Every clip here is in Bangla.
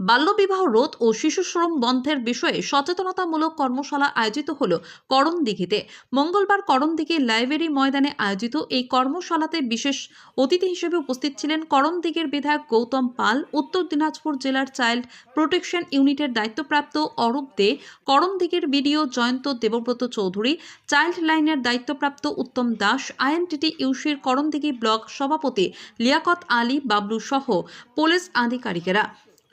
বাল্যবিবাহ রোধ ও শিশু শ্রম বন্ধের বিষয়ে সচেতনতামূলক কর্মশালা আয়োজিত হল করণদিঘিতে। মঙ্গলবার করণদিঘি লাইব্রেরি ময়দানে আয়োজিত এই কর্মশালাতে বিশেষ অতিথি হিসেবে উপস্থিত ছিলেন করণদিঘির বিধায়ক গৌতম পাল, উত্তর দিনাজপুর জেলার চাইল্ড প্রোটেকশন ইউনিটের দায়িত্বপ্রাপ্ত অরূপ দে, করণদিঘির বিডিও জয়ন্ত দেবব্রত চৌধুরী, চাইল্ড লাইনের দায়িত্বপ্রাপ্ত উত্তম দাস, আইএনটিটি ইউসির করণদিঘি ব্লক সভাপতি লিয়াকত আলী বাবলু সহ পুলিশ আধিকারিকেরা।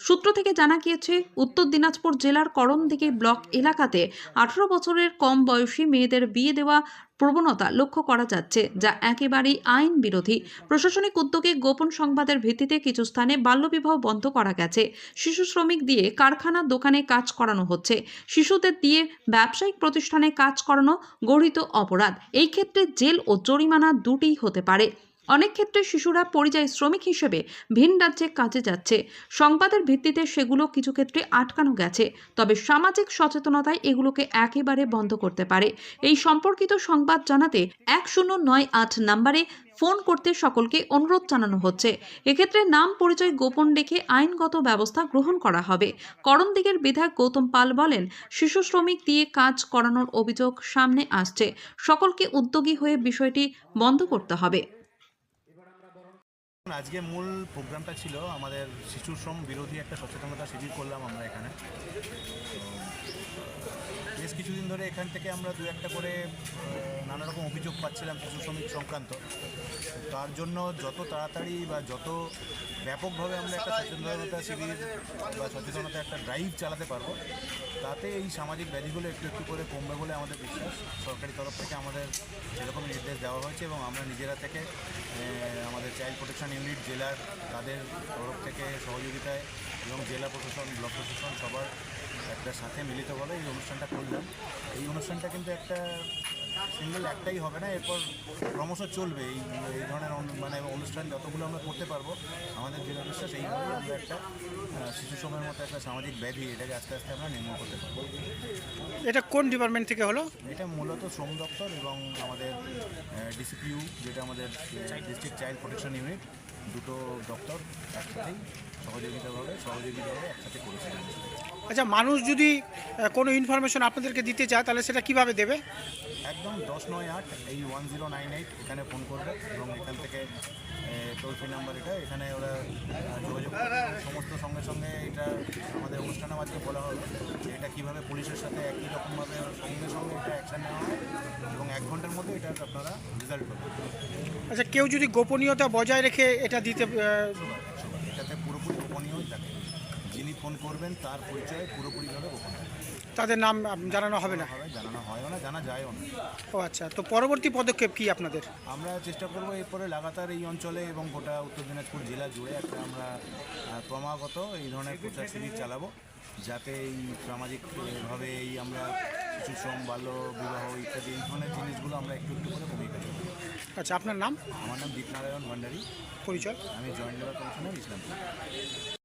সূত্র থেকে জানা গিয়েছে, উত্তর দিনাজপুর জেলার করণদিঘি ব্লক এলাকাতে আঠারো বছরের কম বয়সী মেয়েদের বিয়ে দেওয়া প্রবণতা লক্ষ্য করা যাচ্ছে, যা একেবারেই আইন বিরোধী। প্রশাসনিক উদ্যোগে গোপন সংবাদের ভিত্তিতে কিছু স্থানে বাল্যবিবাহ বন্ধ করা গেছে। শিশু শ্রমিক দিয়ে কারখানা দোকানে কাজ করানো হচ্ছে। শিশুদের দিয়ে ব্যবসায়িক প্রতিষ্ঠানে কাজ করানো গঠিত অপরাধ। এই ক্ষেত্রে জেল ও জরিমানা দুটিই হতে পারে। অনেক ক্ষেত্রে শিশুরা পরিযায়ী শ্রমিক হিসেবে ভিন রাজ্যে কাজে যাচ্ছে। সংবাদের ভিত্তিতে সেগুলো কিছু ক্ষেত্রে আটকানো গেছে, তবে সামাজিক সচেতনতায় এগুলোকে একেবারে বন্ধ করতে পারে। এই সম্পর্কিত সংবাদ জানাতে এক শূন্য নয় আট নাম্বারে ফোন করতে সকলকে অনুরোধ জানানো হচ্ছে। এক্ষেত্রে নাম পরিচয় গোপন রেখে আইনগত ব্যবস্থা গ্রহণ করা হবে। করণদিঘের বিধায়ক গৌতম পাল বলেন, শিশু শ্রমিক দিয়ে কাজ করানোর অভিযোগ সামনে আসছে। সকলকে উদ্যোগী হয়ে বিষয়টি বন্ধ করতে হবে। আজকে মূল প্রোগ্রামটা ছিল আমাদের শিশু শ্রম বিরোধী একটা সচেতনতা শিবির করলাম আমরা এখানে। বেশ কিছুদিন ধরে এখান থেকে আমরা দু একটা করে নানা রকম অভিযোগ পাচ্ছিলাম শিশু শ্রমিক সংক্রান্ত। তার জন্য যত তাড়াতাড়ি বা যত ব্যাপকভাবে আমরা একটা সচেতনতা শিবির বা সচেতনতা একটা ড্রাইভ চালাতে পারব, তাতে এই সামাজিক ব্যাধিগুলো একটু একটু করে কমবে বলে আমাদের বিশ্বাস। সরকারি তরফ থেকে আমাদের সেরকম নির্দেশ দেওয়া হয়েছে এবং আমরা নিজেরা থেকে আমাদের চাইল্ড প্রোটেকশন ইউনিট জেলার তাদের তরফ থেকে সহযোগিতায় এবং জেলা প্রশাসন, ব্লক প্রশাসন সবার একটা সাথে মিলিতভাবে এই অনুষ্ঠানটা করলাম। এই অনুষ্ঠানটা কিন্তু একটা সিঙ্গেল একটাই হবে না এরপর ক্রমশ চলবে। এই এই ধরনের মানে অনুষ্ঠান যতগুলো আমরা করতে পারব আমাদের জেলা বিশ্বাস এইভাবেই আমরা একটা শিশু সময়ের মতো একটা সামাজিক ব্যাধি এটাকে আস্তে আস্তে আমরা নির্মূল করতে পারব। এটা কোন ডিপার্টমেন্ট থেকে হলো? এটা মূলত শ্রম দপ্তর এবং আমাদের ডিসিপিউ যেটা আমাদের ডিস্ট্রিক্ট চাইল্ড প্রোটেকশন ইউনিট দুটো দপ্তর একসাথেই সহযোগিতাভাবে সহযোগিতাভাবে একসাথে করেছিলেন আচ্ছা মানুষ যদি কোনো ইনফরমেশন আপনাদেরকে দিতে চায় তাহলে সেটা কীভাবে দেবে? একদম দশ নয় আট এই ওয়ান জিরো নাইন এইট এখানে ফোন করবে এবং এখান থেকে টোল ফ্রি নাম্বার এটা এখানে ওরা যোগাযোগ সমস্ত সঙ্গে সঙ্গে এটা আমাদের অনুষ্ঠানের মাঝে বলা হবে যে এটা কীভাবে পুলিশের সাথে একই রকমভাবে সঙ্গে সঙ্গে এটা অ্যাকশান নেওয়া হয় এবং এক ঘণ্টার মধ্যে এটা আপনারা রেজাল্ট পাবেন আচ্ছা কেউ যদি গোপনীয়তা বজায় রেখে এটা দিতে এটাতে পুরোপুরি গোপনীয়ই থাকে। যিনি ফোন করবেন তার পরিচয় পুরোপুরিভাবে গোপন তাদের নাম জানানো হবে না? হবে জানানো হয় না জানা যায়ও না। ও আচ্ছা তো পরবর্তী পদক্ষেপ কি আপনাদের? আমরা চেষ্টা করব এরপরে লাগাতার এই অঞ্চলে এবং গোটা উত্তর দিনাজপুর জেলা জুড়ে একটা আমরা ক্রমাগত এই ধরনের প্রচার শিবির চালাবো যাতে এই সামাজিকভাবে এই আমরা শিশু শ্রম বাল্য বিবাহ ইত্যাদি এই ধরনের জিনিসগুলো আমরা একটু একটু করে কমিয়ে ফেলতে আচ্ছা আপনার নাম? আমার নাম দীপনারায়ণ ভান্ডারী। পরিচয়? আমি জয়েন্ট লেবার কমিশনার ইসলামপুর।